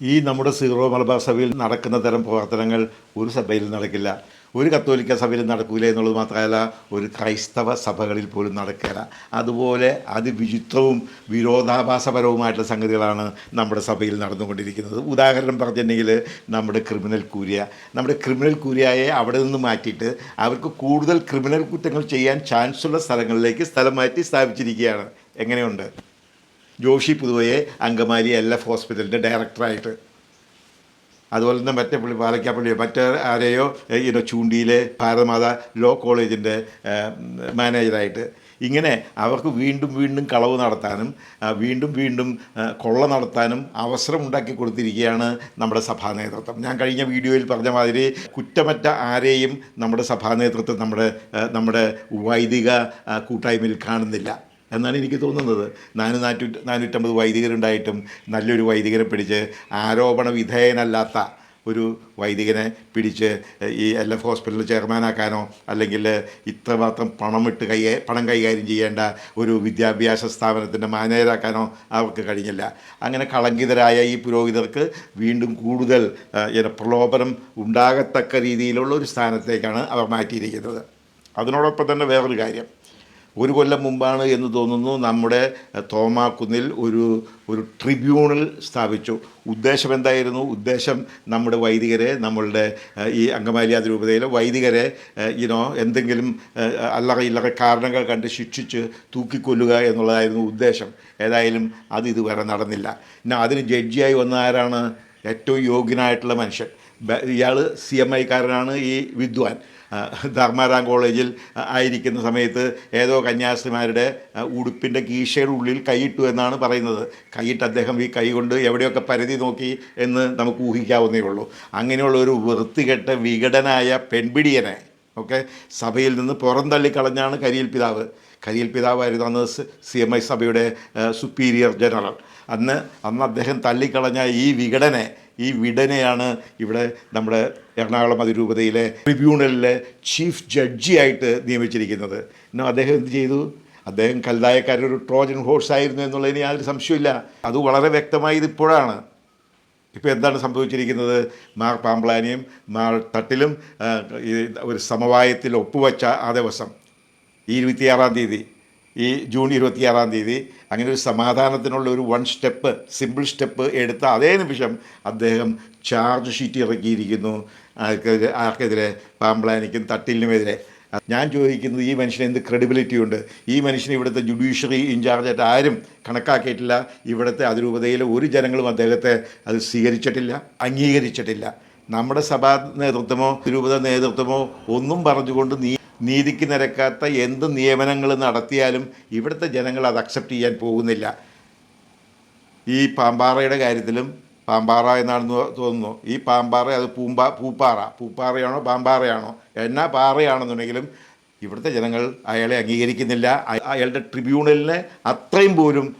ഈ നമ്മുടെ സീറോ മലബാർ സഭയിൽ നടക്കുന്ന തരം പ്രവർത്തനങ്ങൾ ഒരു സഭയിൽ നടക്കില്ല. ഒരു കത്തോലിക്ക സഭയിൽ നടക്കൂല എന്നുള്ളത് മാത്രമല്ല ഒരു ക്രൈസ്തവ സഭകളിൽ പോലും നടക്കില്ല. അതുപോലെ അതിവിചിത്രവും വിരോധാഭാസപരവുമായിട്ടുള്ള സംഗതികളാണ് നമ്മുടെ സഭയിൽ നടന്നുകൊണ്ടിരിക്കുന്നത്. ഉദാഹരണം പറഞ്ഞിട്ടുണ്ടെങ്കിൽ നമ്മുടെ ക്രിമിനൽ കൂരിയ. നമ്മുടെ ക്രിമിനൽ കൂരിയയെ അവിടെ നിന്ന് മാറ്റിയിട്ട് അവർക്ക് കൂടുതൽ ക്രിമിനൽ കുറ്റങ്ങൾ ചെയ്യാൻ ചാൻസുള്ള സ്ഥലങ്ങളിലേക്ക് സ്ഥലം മാറ്റി സ്ഥാപിച്ചിരിക്കുകയാണ്. എങ്ങനെയുണ്ട്? ജോഷി പുതുവയെ അങ്കമാലി എൽ എഫ് ഹോസ്പിറ്റലിന്റെ ഡയറക്ടറായിട്ട്. അതുപോലെ തന്നെ മറ്റേ പുള്ളി പാലക്കാപ്പള്ളിയോ മറ്റേ ആരെയോ ഇനോ ചൂണ്ടിയിലെ ഭാരതമാത ലോ കോളേജിന്റെ മാനേജറായിട്ട്. ഇങ്ങനെ അവർക്ക് വീണ്ടും വീണ്ടും കളവ് നടത്താനും വീണ്ടും വീണ്ടും കൊള്ള നടത്താനും അവസരം ഉണ്ടാക്കി കൊടുത്തിരിക്കുകയാണ് നമ്മുടെ സഭാ നേതൃത്വം. ഞാൻ കഴിഞ്ഞ വീഡിയോയിൽ പറഞ്ഞ മാതിരി കുറ്റമറ്റ ആരെയും നമ്മുടെ സഭാ നേതൃത്വം നമ്മുടെ നമ്മുടെ വൈദിക കൂട്ടായ്മയിൽ കാണുന്നില്ല. എന്നാണ് എനിക്ക് തോന്നുന്നത്. നാനൂ നാറ്റു നാനൂറ്റമ്പത് വൈദികരുണ്ടായിട്ടും നല്ലൊരു വൈദികരെ പിടിച്ച് ആരോപണ വിധേയനല്ലാത്ത ഒരു വൈദികനെ പിടിച്ച് ഈ എൽ എഫ് ഹോസ്പിറ്റലിൽ ചെയർമാനാക്കാനോ അല്ലെങ്കിൽ ഇത്രമാത്രം പണമിട്ട് കൈ പണം കൈകാര്യം ചെയ്യേണ്ട ഒരു വിദ്യാഭ്യാസ സ്ഥാപനത്തിന്റെ മാനേജരാക്കാനോ അവർക്ക് കഴിഞ്ഞില്ല. അങ്ങനെ കളങ്കിതരായ ഈ പുരോഹിതർക്ക് വീണ്ടും കൂടുതൽ പ്രലോഭനം ഉണ്ടാകത്തക്ക രീതിയിലുള്ള ഒരു സ്ഥാനത്തേക്കാണ് അവർ മാറ്റിയിരിക്കുന്നത്. അതിനോടൊപ്പം തന്നെ വേറൊരു കാര്യം. ഒരു കൊല്ലം മുമ്പാണ് എന്ന് തോന്നുന്നു നമ്മുടെ തോമാക്കുന്നിൽ ഒരു ഒരു ട്രിബ്യൂണൽ സ്ഥാപിച്ചു. ഉദ്ദേശം എന്തായിരുന്നു? ഉദ്ദേശം നമ്മുടെ വൈദികരെ നമ്മളുടെ ഈ അങ്കമാലി അതിരൂപതയിലെ വൈദികരെ ഇനോ എന്തെങ്കിലും അല്ലറ ഇല്ലറ കാരണങ്ങൾ കണ്ട് ശിക്ഷിച്ച് തൂക്കിക്കൊല്ലുക എന്നുള്ളതായിരുന്നു ഉദ്ദേശം. ഏതായാലും അത് ഇതുവരെ നടന്നില്ല. പിന്നെ അതിന് ജഡ്ജിയായി വന്ന ആരാണ്? ഏറ്റവും യോഗ്യനായിട്ടുള്ള മനുഷ്യൻ. ഇയാൾ സി എം ഐക്കാരനാണ് ഈ വിദ്വാൻ. ധർമാരാം കോളേജിൽ ആയിരിക്കുന്ന സമയത്ത് ഏതോ കന്യാസ്ത്രീമാരുടെ ഉടുപ്പിന്റെ കീശയുടെ ഉള്ളിൽ കൈയിട്ടു എന്നാണ് പറയുന്നത്. കൈയിട്ട് അദ്ദേഹം ഈ കൈ കൊണ്ട് എവിടെയൊക്കെ പരിധി നോക്കി എന്ന് നമുക്ക് ഊഹിക്കാവുന്നേ ഉള്ളൂ. അങ്ങനെയുള്ള ഒരു വൃത്തികെട്ട വികടനായ പെൺപിടിയനെ ഓക്കെ സഭയിൽ നിന്ന് പുറന്തള്ളിക്കളഞ്ഞാണ് കരിയിൽ പിതാവ്. കരിയിൽ പിതാവായിരുന്നു അന്ന് സി എം ഐ സഭയുടെ സുപ്പീരിയർ ജനറൽ അന്ന് അന്ന് അദ്ദേഹം തള്ളിക്കളഞ്ഞ ഈ വികടനെ ഈ വിടനെയാണ് ഇവിടെ നമ്മുടെ എറണാകുളം അതിരൂപതയിലെ ട്രിബ്യൂണലിലെ ചീഫ് ജഡ്ജിയായിട്ട് നിയമിച്ചിരിക്കുന്നത്. എന്നാൽ അദ്ദേഹം എന്ത് ചെയ്തു? അദ്ദേഹം കൽദായക്കാരൊരു ട്രോജൻ ഹോഴ്സ് ആയിരുന്നു എന്നുള്ളതിന് യാതൊരു സംശയമില്ല അത് വളരെ വ്യക്തമായി ഇപ്പോഴാണ്. ഇപ്പോൾ എന്താണ് സംഭവിച്ചിരിക്കുന്നത്? മാർ പാമ്പ്ലാനിയും മാർ തട്ടിലും ഒരു സമവായത്തിൽ ഒപ്പുവച്ച ആ ദിവസം ഇരുപത്തിയാറാം തീയതി. ഈ ജൂൺ ഇരുപത്തിയാറാം തീയതി അങ്ങനെ ഒരു സമാധാനത്തിനുള്ള ഒരു വൺ സ്റ്റെപ്പ് സിമ്പിൾ സ്റ്റെപ്പ് എടുത്ത അതേ നിമിഷം അദ്ദേഹം ചാർജ് ഷീറ്റ് ഇറക്കിയിരിക്കുന്നു. ആർക്കെതിരെ ആർക്കെതിരെ? പാമ്പ്ലാനിക്കും തട്ടിലിനുമെതിരെ. ഞാൻ ചോദിക്കുന്നത് ഈ മനുഷ്യന് എന്ത് ക്രെഡിബിലിറ്റി ഉണ്ട്? ഈ മനുഷ്യന് ഇവിടുത്തെ ജുഡീഷ്യറി ഇൻചാർജായിട്ട് ആരും കണക്കാക്കിയിട്ടില്ല. ഇവിടുത്തെ അതിരൂപതയിലെ ഒരു ജനങ്ങളും അദ്ദേഹത്തെ അത് സ്വീകരിച്ചിട്ടില്ല അംഗീകരിച്ചിട്ടില്ല. നമ്മുടെ സഭാ നേതൃത്വമോ തിരുപത നേതൃത്വമോ ഒന്നും പറഞ്ഞുകൊണ്ട് നീ നീതിക്ക് നിരക്കാത്ത എന്ത് നിയമനങ്ങൾ നടത്തിയാലും ഇവിടുത്തെ ജനങ്ങൾ അത് അക്സെപ്റ്റ് ചെയ്യാൻ പോകുന്നില്ല. ഈ പാമ്പാറയുടെ കാര്യത്തിലും പാമ്പാറ എന്നാണെന്ന് തോന്നുന്നു. ഈ പാമ്പാറ അത് പൂമ്പാ പൂപ്പാറ. പൂപ്പാറയാണോ പാമ്പാറയാണോ? എന്നാ പാറയാണെന്നുണ്ടെങ്കിലും ഇവിടുത്തെ ജനങ്ങൾ അയാളെ അംഗീകരിക്കുന്നില്ല. അയ- അയാളുടെ ട്രിബ്യൂണലിനെ അത്രയും പോലും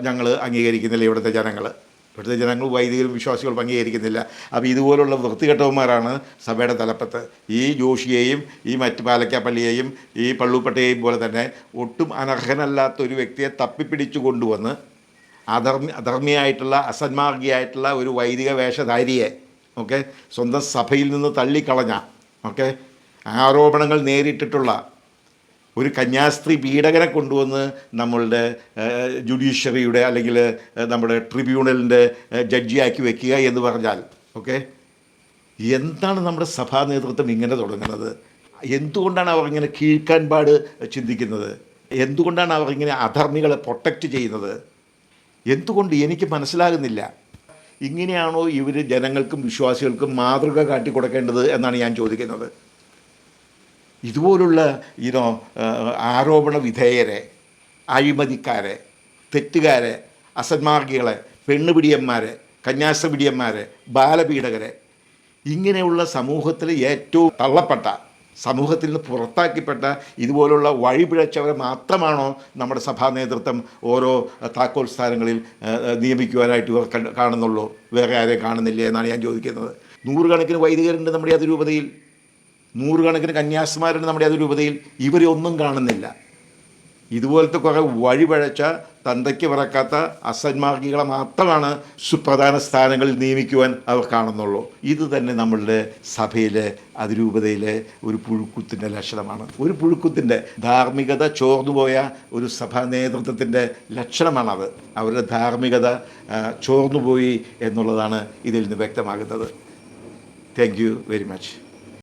ഞങ്ങൾ അംഗീകരിക്കുന്നില്ല ഇവിടുത്തെ ജനങ്ങൾ ഇവിടുത്തെ ജനങ്ങൾ വൈദികരും വിശ്വാസികളും അംഗീകരിക്കുന്നില്ല. അപ്പോൾ ഇതുപോലുള്ള വൃത്തികെട്ടവന്മാരാണ് സഭയുടെ തലപ്പത്ത്. ഈ ജോഷിയെയും ഈ മറ്റ് പാലക്കാപ്പള്ളിയെയും ഈ പള്ളുപ്പട്ടയെയും പോലെ തന്നെ ഒട്ടും അനർഹനല്ലാത്ത ഒരു വ്യക്തിയെ തപ്പിപ്പിടിച്ചു കൊണ്ടുവന്ന് അധർമ്മി അധർമ്മിയായിട്ടുള്ള അസന്മാർഗിയായിട്ടുള്ള ഒരു വൈദിക വേഷധാരിയെ ഓക്കെ സ്വന്തം സഭയിൽ നിന്ന് തള്ളിക്കളഞ്ഞ ഓക്കെ ആരോപണങ്ങൾ നേരിട്ടിട്ടുള്ള ഒരു കന്യാസ്ത്രീ പീഡകനെ കൊണ്ടുവന്ന് നമ്മളുടെ ജുഡീഷ്യറിയുടെ അല്ലെങ്കിൽ നമ്മുടെ ട്രിബ്യൂണലിന്റെ ജഡ്ജിയാക്കി വെക്കുക എന്ന് പറഞ്ഞാൽ ഓക്കെ? എന്താണ് നമ്മുടെ സഭാ നേതൃത്വം ഇങ്ങനെ തുടങ്ങുന്നത്? എന്തുകൊണ്ടാണ് അവർ ഇങ്ങനെ കീഴ്ക്കാൻ പാട് ചിന്തിക്കുന്നത്? എന്തുകൊണ്ടാണ് അവർ ഇങ്ങനെ അധർമ്മികളെ പ്രൊട്ടക്റ്റ് ചെയ്യുന്നത്? എന്തുകൊണ്ട് എനിക്ക് മനസ്സിലാകുന്നില്ല. ഇങ്ങനെയാണോ ഇവർ ജനങ്ങൾക്കും വിശ്വാസികൾക്കും മാതൃക കാട്ടിക്കൊടുക്കേണ്ടത് എന്നാണ് ഞാൻ ചോദിക്കുന്നത്. ഇതുപോലുള്ള ഇനോ ആരോപണ വിധേയരെ അഴിമതിക്കാരെ തെറ്റുകാരെ അസന്മാർഗികളെ പെണ്ണുപിടിയന്മാരെ കന്യാസപിടിയന്മാരെ ബാലപീഡകരെ ഇങ്ങനെയുള്ള സമൂഹത്തിൽ ഏറ്റവും തള്ളപ്പെട്ട സമൂഹത്തിൽ നിന്ന് പുറത്താക്കിപ്പെട്ട ഇതുപോലുള്ള വഴിപിഴച്ചവരെ മാത്രമാണോ നമ്മുടെ സഭാ നേതൃത്വം ഓരോ താക്കോൽ സ്ഥാനങ്ങളിൽ നിയമിക്കുവാനായിട്ട് കാണുന്നുള്ളൂ. വേറെ ആരെയും കാണുന്നില്ല എന്നാണ് ഞാൻ ചോദിക്കുന്നത്. നൂറുകണക്കിന് വൈദികരുണ്ട് നമ്മുടെ അതിരൂപതയിൽ. നൂറുകണക്കിന് കന്യാസ്മാരുണ്ട് നമ്മുടെ അതിരൂപതയിൽ ഇവരെ ഒന്നും കാണുന്നില്ല. ഇതുപോലത്തെ കുറേ വഴിപഴച്ച തന്തയ്ക്ക് പിറക്കാത്ത അസന്മാർഗികളെ മാത്രമാണ് സുപ്രധാന സ്ഥാനങ്ങളിൽ നിയമിക്കുവാൻ അവർ കാണുന്നുള്ളൂ. ഇത് തന്നെ നമ്മളുടെ സഭയിലെ അതിരൂപതയിലെ ഒരു പുഴുക്കുത്തിന്റെ ലക്ഷണമാണ്. ഒരു പുഴുക്കുത്തിന്റെ ധാർമ്മികത ചോർന്നുപോയ ഒരു സഭാ നേതൃത്വത്തിന്റെ ലക്ഷണമാണത്. അവരുടെ ധാർമ്മികത ചോർന്നുപോയി എന്നുള്ളതാണ് ഇതിൽ നിന്ന് വ്യക്തമാകുന്നത്. Thank you very much